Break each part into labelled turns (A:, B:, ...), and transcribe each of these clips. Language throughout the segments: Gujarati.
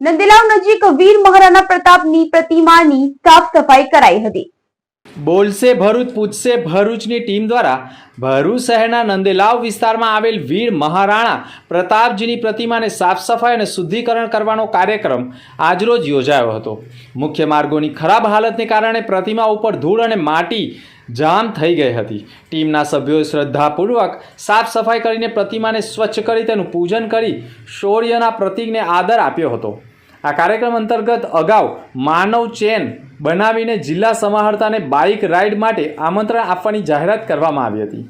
A: નંદેલાવ નજીક વીર મહારાણા પ્રતાપની પ્રતિમાની સાફ સફાઈ કરાઈ હતી.
B: બોલશે ભરૂચ, પૂછશે ભરૂચની ટીમ દ્વારા ભરૂચ શહેરના નંદેલાવ વિસ્તારમાં આવેલ વીર મહારાણા પ્રતાપજીની પ્રતિમાને સાફ સફાઈ અને શુદ્ધિકરણ કરવાનો કાર્યક્રમ આજરોજ યોજાયો હતો. મુખ્ય માર્ગોની ખરાબ હાલતને કારણે પ્રતિમા ઉપર ધૂળ અને માટી જામ થઈ ગઈ હતી. ટીમના સભ્યોએ શ્રદ્ધાપૂર્વક સાફ સફાઈ કરીને પ્રતિમાને સ્વચ્છ કરી તેનું પૂજન કરી શૌર્યના પ્રતિકને આદર આપ્યો હતો. આ કાર્યક્રમ અંતર્ગત અગાઉ માનવ ચેન બનાવીને જિલ્લા સમાહર્તાને બાઇક રાઇડ માટે આમંત્રણ આપવાની જાહેરાત કરવામાં આવી હતી.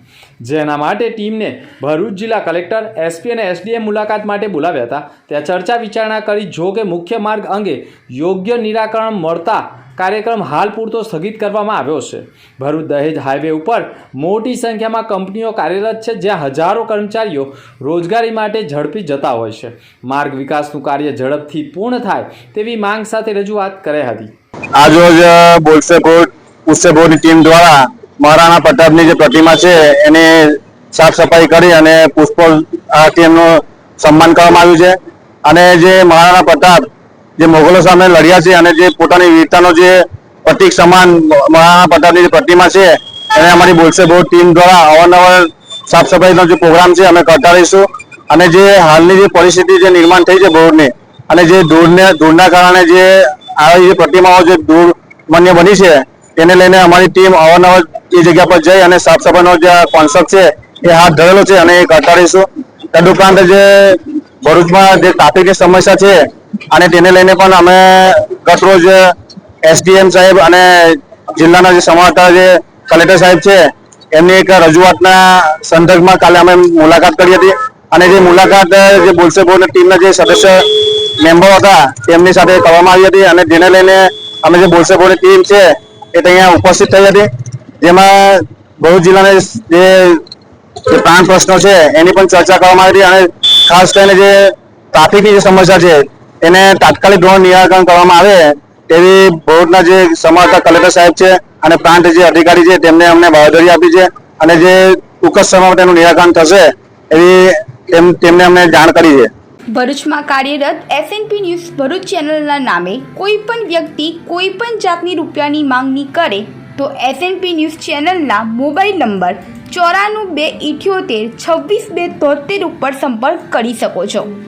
B: જેના માટે ટીમને ભરૂચ જિલ્લા કલેક્ટર, એસપી અને એસડીએમ મુલાકાત માટે બોલાવ્યા હતા. ત્યાં ચર્ચા વિચારણા કરી જો કે મુખ્ય માર્ગ અંગે યોગ્ય નિરાકરણ મળતા કાર્યક્રમ હાલ પૂરતો સ્થગિત કરવામાં આવ્યો છે. ભરૂચ દહેજ હાઈવે ઉપર મોટી સંખ્યામાં કંપનીઓ કાર્યરત છે, જ્યાં હજારો કર્મચારીઓ રોજગારી માટે ઝડપી જતા હોય છે. માર્ગ વિકાસનું કાર્ય ઝડપથી પૂર્ણ થાય તેવી માંગ સાથે રજૂઆત કરાઈ હતી.
C: આજરોજ બોલસે બોર્ડ પુષ્ય બોર્ડની ટીમ દ્વારા મહારાણા પ્રતાપની જે પ્રતિમા છે, એને સાફ સફાઈ કરી અને પુષ્પો આ ટીમનું સન્માન કરવામાં આવ્યું છે. અને જે મહારાણા પ્રતાપ જે મોગલો સામે લડ્યા છે અને જે પોતાની વીરતાનો જે પ્રતિક સમાન મહારાણા પ્રતાપની જે પ્રતિમા છે, એને અમારી બોલશે બહુ ટીમ દ્વારા અવારનવાર સાફ સફાઈનો જે પ્રોગ્રામ છે, અમે કરતા રહીશું. અને જે હાલની જે પરિસ્થિતિ જે નિર્માણ થઈ છે બોર્ડની, અને જે ધૂળને, ધૂળના કારણે જે આવી જે પ્રતિમાઓ જે ધૂળ માન્ય બની છે, તેને લઈને અમારી ટીમ અવારનવાર એ જગ્યા પર જઈ અને સાફ સફાઈનો જે કોન્સેપ્ટ છે, એ હાથ ધરેલો છે અને એ કરતા રહીશું. તદુપરાંત જે ભરૂચમાં જે ટ્રાફિકની સમસ્યા છે અને તેને લઈને પણ અમે ગત રોજ એસડીએમ સાહેબ અને જિલ્લાના જે સમાવતા જે કલેક્ટર સાહેબ છે, એમની એક રજૂઆતના સંદર્ભમાં કાલે અમે મુલાકાત કરી હતી. અને જે મુલાકાત, જે બોલસે બોર્ડની ટીમના જે સદસ્ય મેમ્બરો હતા, તેમની સાથે કરવામાં આવી હતી અને જેને લઈને અમે જે બોલસે બોર્ડની ટીમ છે, એ ત્યાં ઉપસ્થિત થઈ હતી. જેમાં ભરૂચ જિલ્લાના જે જે પ્રાણ પ્રશ્નો છે, એની પણ ચર્ચા કરવામાં આવી હતી અને ખાસ કરીને જે ટ્રાફિકની જે સમસ્યા છે એને તાત્કાલિક ધોરણ નિરાકરણ કરવામાં આવે તેવી બોર્ડના જે સમાવતા કલેક્ટર સાહેબ છે અને પ્રાંત જે અધિકારી છે તેમને અમને બાહેધરી આપી છે અને જે ટૂંક જ સમયમાં તેનું નિરાકરણ થશે એવી તેમ- તેમને અમને જાણ કરી છે.
D: ભરૂચમાં કાર્યરત એસએનપી ન્યૂઝ ભરૂચ ચેનલના નામે કોઈ પણ વ્યક્તિ કોઈ પણ જાતની રૂપિયાની માંગણી કરે તો એસએનપી ન્યૂઝ ચેનલના મોબાઈલ નંબર ચોરાણું બે ઇઠ્યોતેર છવ્વીસ બે તોતેર ઉપર સંપર્ક કરી શકો છો.